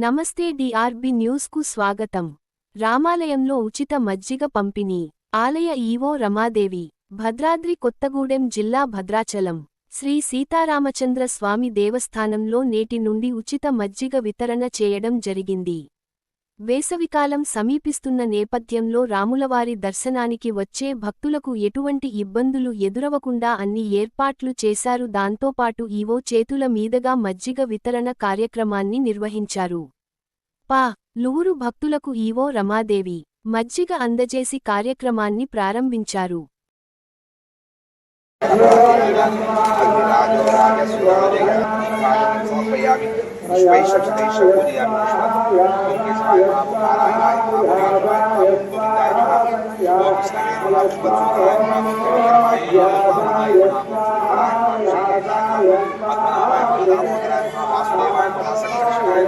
నమస్తే డిఆర్బి న్యూస్కు స్వాగతం. రామాలయంలో ఉచిత మజ్జిగ పంపిణీ. ఆలయ ఈవో రమాదేవి భద్రాద్రి కొత్తగూడెం జిల్లా భద్రాచలం శ్రీ సీతారామచంద్ర స్వామి దేవస్థానంలో నేటి నుండి ఉచిత మజ్జిగ వితరణ చేయడం జరిగింది. వేసవికాలం సమీపిస్తున్న నేపథ్యంలో రాములవారి దర్శనానికి వచ్చే భక్తులకు ఎటువంటి ఇబ్బందులు ఎదురవకుండా అన్ని ఏర్పాట్లు చేశారు. దాంతోపాటు ఈవో చేతుల మీదుగా మజ్జిగ వితరణ కార్యక్రమాన్ని నిర్వహించారు. పా. లూరు భక్తులకు ఈవో రమాదేవి మజ్జిగ అందజేసి కార్యక్రమాన్ని ప్రారంభించారు. समर्पयामि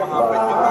महाप्रज्ञाय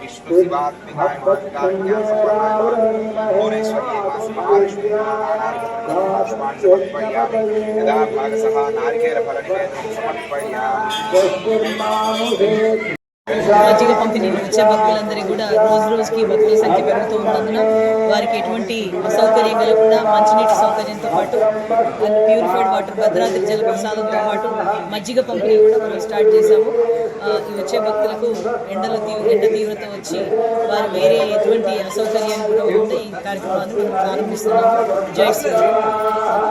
విష్ణు శివాత్మికాయ యదా భాగసహ నారికేల ఫలనివేదనం సమర్పయామి మజ్జిగ పంపిణీకి వచ్చే భక్తులందరికీ కూడా రోజు రోజుకి భక్తుల సంఖ్య పెరుగుతూ ఉన్నందున వారికి ఎటువంటి అసౌకర్యం కలగకుండా మంచినీటి సౌకర్యంతో పాటు ప్యూరిఫైడ్ వాటర్ భద్రాద్రి జల ప్రసాదంతో పాటు మజ్జిగ పంపిణీ కూడా మనం స్టార్ట్ చేశాము. వచ్చే భక్తులకు ఎండల తీవ్ర ఎండ తీవ్రత వచ్చి వారు వేరే ఎటువంటి అసౌకర్యాన్ని కూడా ఈ కార్యక్రమాన్ని మనం ప్రారంభిస్తున్నాము. జై శ్రీరామ్.